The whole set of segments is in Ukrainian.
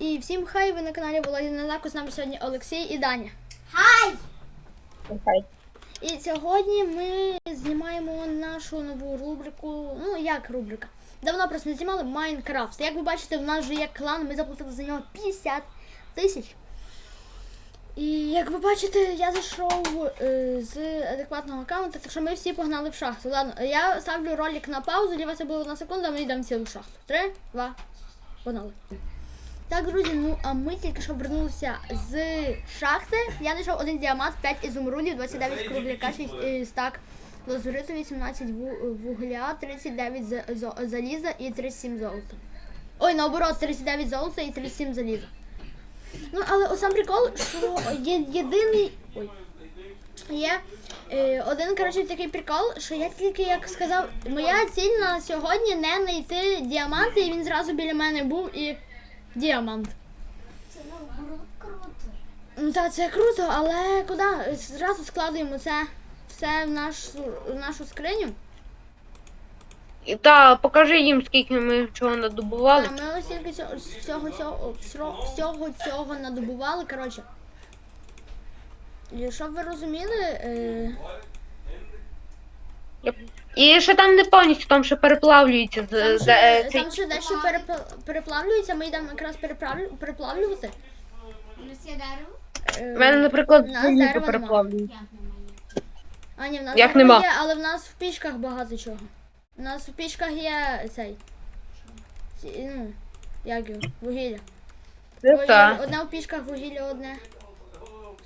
І всім хай ви на каналі Володя Назако. З нами сьогодні Олексій і Даня. Хай! І сьогодні ми знімаємо нашу нову рубрику. Ну, як рубрика? Давно просто не знімали Майнкрафт. Як ви бачите, в нас вже є клан, ми заплатили за нього 50 тисяч. І як ви бачите, я зайшов е, з адекватного аккаунту, так що ми всі погнали в шахту. Ладно, я ставлю ролик на паузу, для вас це буде одна секунда, а ми йдемо цілу шахту. Три, два, погнали. Так, друзі, ну а ми тільки що вернулися з шахти. Я знайшов один діамант, 5 ізумрудів, 29 кругляка, 6 е, стак лазуриту, 18 вугля, 39 заліза і 37 золота. Ой, наоборот, 39 золота і 37 заліза. Ну, але сам прикол, що є єдиний. Ой. Є е, один, коротше, такий прикол, що я тільки як сказав, моя ціль на сьогодні не знайти діаманти, і він зразу біля мене був і діамант. Це наоборот круто. Ну так, це круто, але куди? Зразу складуємо це все в нашу, в нашу скриню. І Та покажи їм, скільки ми чого надобували. А ми ось тільки цього, всього цього, всього, всього цього надобували. Коротше. Щоб ви розуміли, е. І ще там не повністю, там ще переплавлюється з, там, з- ще, е, цей- там ще дещо перепла- переплавлюється, ми йдемо якраз переплавлювати. Плюс є дерево? Е, У мене, наприклад, у нас дерева нема. переплавлюється. Як немає? А, ні, в нас Як дерева нема? є, але в нас в пічках багато чого. У нас в пічках є цей. ці- Ну, як його? Вугілля. Це Ой, та. Одне в пічках вугілля, одне.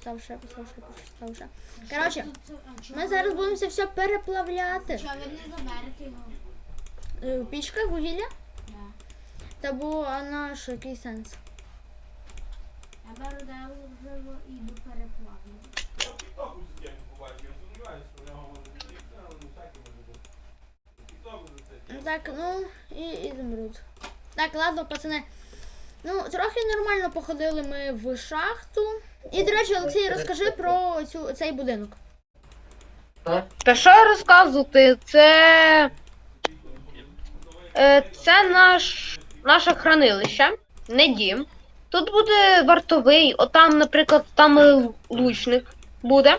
Постав ще, постав ще, постав ще. Коротше, ми зараз будемо це все переплавляти. Чого ви не заберете його? Е, В пічках вугілля? Да. Та бо а на що, який сенс? Я беру дерево і йду переплавлю. Тіктоку сидять побачив, я сумніваюся, що в але ну може бути. Тіктоку. Ну, Так, ну і ізумруд. Так, ладно, пацани. Ну, трохи нормально походили ми в шахту. І, до речі, Олексій, розкажи про цю, цей будинок. Та що розказувати? Це. е, Це наш, наше хранилище, не дім. Тут буде вартовий, отам, наприклад, там е, лучник буде.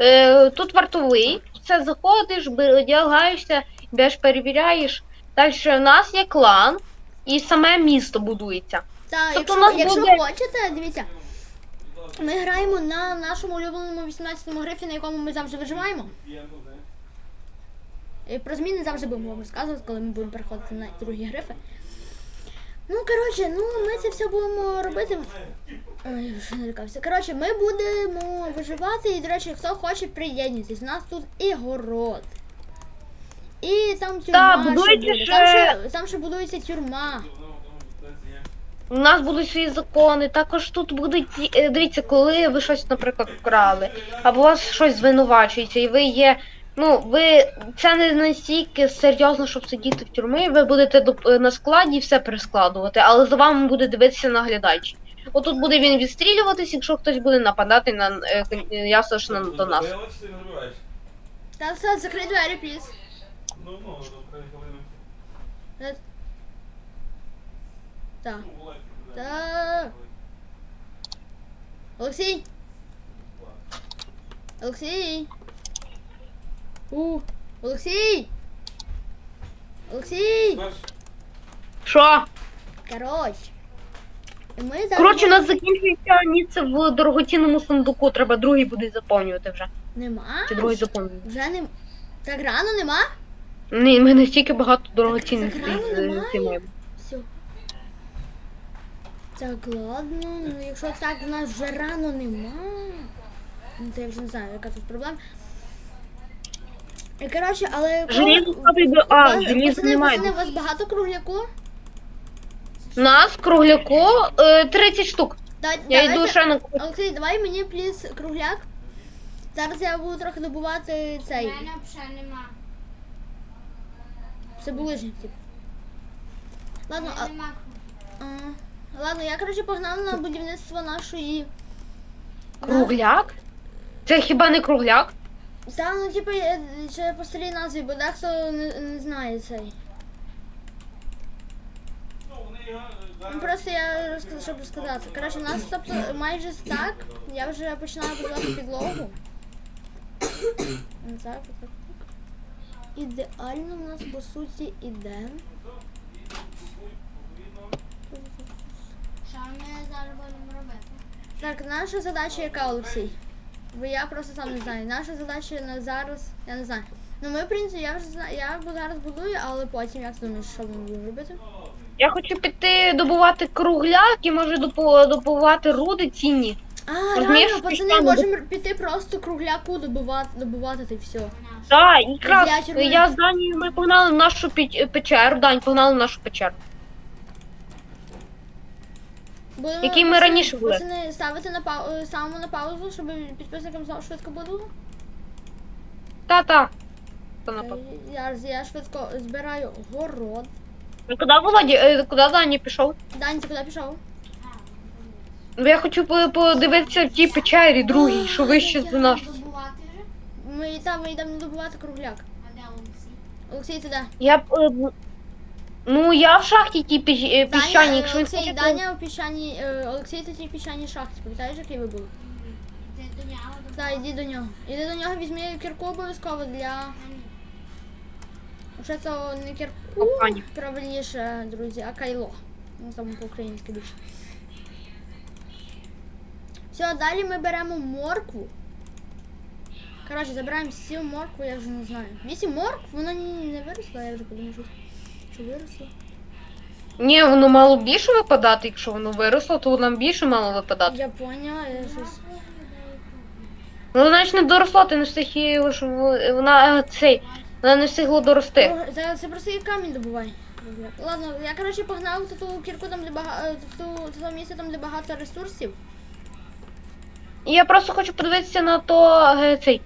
Е, Тут вартовий, все заходиш, бе- одягаєшся, йдеш, перевіряєш. Далі в нас є клан, і саме місто будується. Та, Тобто якщо, у нас якщо буде- хочете, дивіться, ми граємо на нашому улюбленому 18-му грифі, на якому ми завжди виживаємо. І про зміни завжди будемо вам розказувати, коли ми будемо переходити на другі грифи. Ну, коротше, ну ми це все будемо робити. Ой, вже налякався. Коротше, ми будемо виживати, і, до речі, хто хоче, приєднуйтесь. У нас тут і город. І там тюрма. ще буде. Там, ще, там ще будується тюрма. У нас будуть свої закони. Також тут будуть е, дивіться, коли ви щось, наприклад, вкрали, або вас щось звинувачується, і ви є. Ну, ви це не настільки серйозно, щоб сидіти в тюрмі. Ви будете до- е, на складі все перескладувати, але за вами буде дивитися наглядач. Отут буде він відстрілюватись, якщо хтось буде нападати на е, ясно ж на до нас. Та все, закрий двері, пліз. Ну, ну. Так. Та. Олексій. Олексій. У. Олексій. Олексій. Що? Коротше. Ми зараз. Коротше, у нас закінчується місце в дорогоцінному сундуку. Треба другий буде заповнювати вже. Нема? Чи другий заповнювати? Вже не. Так рано нема? Ні, ми настільки багато дорогоцінних Так, рано немає? Так, ладно. Ну, якщо так в нас вже рано нема. Ну, то я вже не знаю, яка тут проблема. І коротше, але. Желізо коли- до- а, у вас- желізо пацани, немає. пацани, у вас багато кругляку? Нас кругляку е, 30 штук. Да, Я давайте- йду ще на Олексій, давай мені пліс кругляк. Зараз я буду трохи добувати У цей. мене взагалі нема. Це булижник, тип. У Ладно, а, нема а, ладно, я коротше погнала на будівництво нашої. кругляк. Це хіба не кругляк? Та, ну типу, ще по старій назві, бо дехто не, не знає цей. ну, Ну, просто я розкажу, щоб розказати. Коротше, у нас тобто майже стак. Я вже починаю будувати підлогу. Так, так, так. Ідеально у нас по суті іде. Що ми зараз будемо робити? Так, наша задача яка, Олексій? Бо я просто сам не знаю. Наша задача на зараз, я не знаю. Ну ми, в принципі, я вже знаю, я зараз будую, але потім як ти думаєш, що ми будемо робити? Я хочу піти добувати кругляк і може добувати руди цінні. А, реально, пацани, можемо піти просто кругляку добувати, добувати та й все. Так, і якраз я з Данією ми погнали в нашу печеру. Дань, погнали в нашу печеру. Будемо, Які ми пацани- раніше були. Пацани, ставити на пау... е, ставимо на паузу, щоб підписникам знову швидко було. Та-та. Та напевно. Я, я швидко збираю город. Ну, Куди Володі, е, куди Дані пішов? Дані, ти куди пішов? Ну, Я хочу по- подивитися в тій печері другій, що вище за нас. Добувати вже? Ми там ми йдемо добувати кругляк. А де Олексій? Олексій, ти де? Я б. е, б- Ну, я в шахті тій піщ- е, піщаній, Даня, якщо він Олексій. Даня у піщаній, е, Олексій, ти в тій піщаній шахті, пам'ятаєш, який ви були? Так, іди до нього. Іди до нього, візьми кірку обов'язково для. Вже це не кірку, Кохані. правильніше, друзі, а кайло. Ну, там по-українськи більше. Все, далі ми беремо моркву. Коротше, забираємо сім моркву, я вже не знаю. Вісім моркв, вона ні- не виросла, я вже подумав, що, що виросла. Ні, воно мало більше випадати, якщо воно виросло, то нам більше мало випадати. Я поняла, я щось. Ну, значить не доросло, ти не встиг її, лише в- вона е, цей, вона не встигла дорости. О, Це, це просто є камінь добувай. Ладно, я коротше погнав за ту кірку там, де багато ту, ту місце там, де багато ресурсів. І я просто хочу подивитися на то е, цей.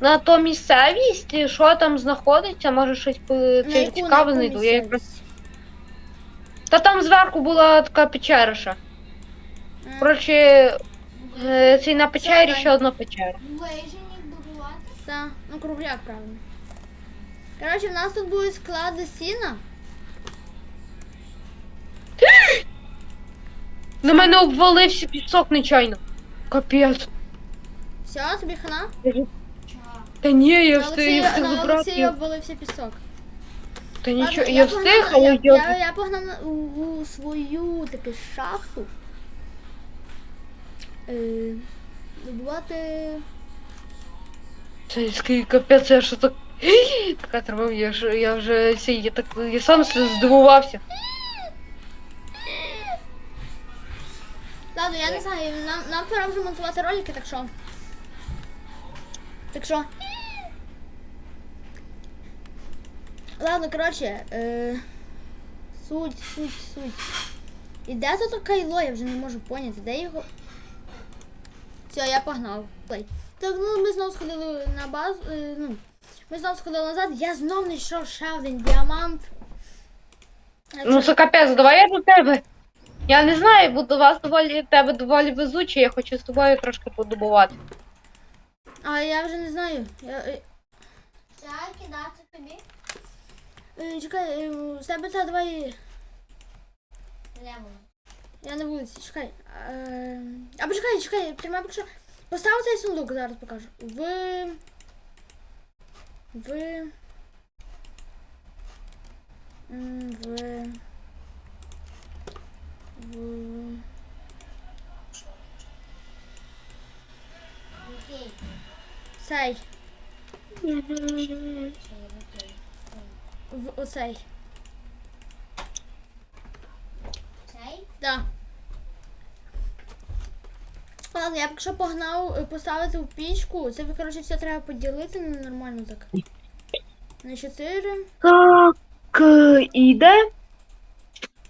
На то місцевість, і що там знаходиться, може щось по- це яку- на цікаве яку знайду. Я якраз... місцевість? Та там зверху була така печера ще. А, Коротше, е, цей на печері ще одна печера. Вижені добувати? Та, ну кругляк, правильно. Коротше, в нас тут будуть склади сіна. На мене обвалився пісок нечайно. Капець. Все, тобі хана? Та ні, я На встиг, я встиг на забрати. Олексія його. обвалився пісок. Та нічого, я встиг, але я, я... я, погнав на, у, у свою таку шахту. Е, добувати. Це скільки капець, я що так... Така тривога, я, ж- я вже цей, я так, я сам здивувався. Ладно, я не знаю, нам, нам пора вже монтувати ролики, так що. Так що. Ладно, коротше. Е, суть, суть, суть. І де тут кайло, я вже не можу поняти, де його. Все, я погнав. Так, ну ми знову сходили на базу. Е, ну, ми знову сходили назад, я знов знайшов ще один діамант. Е, Ну це- це капець, давай я до тебе. Я не знаю, бо до вас доволі тебе доволі везучий, я хочу з тобою трошки подобувати. А я вже не знаю. Я, е, кидати тобі? Е, Чекай, е, це давай. Лево. Я на вулиці, чекай. Е, А почекай, чекай, тримай поки що. Постав цей сундук, зараз покажу. В. В. В. В. Окей. Цей. В оцей. Цей? Да. Ладно, я поки що погнав е, поставити в пічку. Це, коротше, все треба поділити нормально так. На 4. Так, е, іде.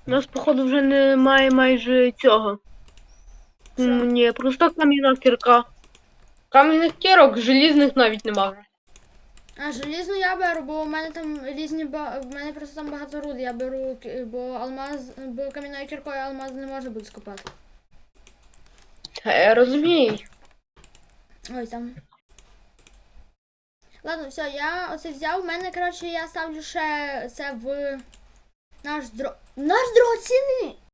У нас, походу, вже немає майже цього. Ні, просто кам'яна кірка. Кам'яних кірок, желізних навіть нема вже. А, желізну я беру, бо в мене там різні ба... в мене просто там багато руд. Я беру, бо алмаз, бо кам'яною кіркою алмаз не може бути скопати. Я розумію. Ой, там. Ладно, все, я оце взяв. У мене, коротше, я ставлю ще це в наш дро. Наш драгоцінний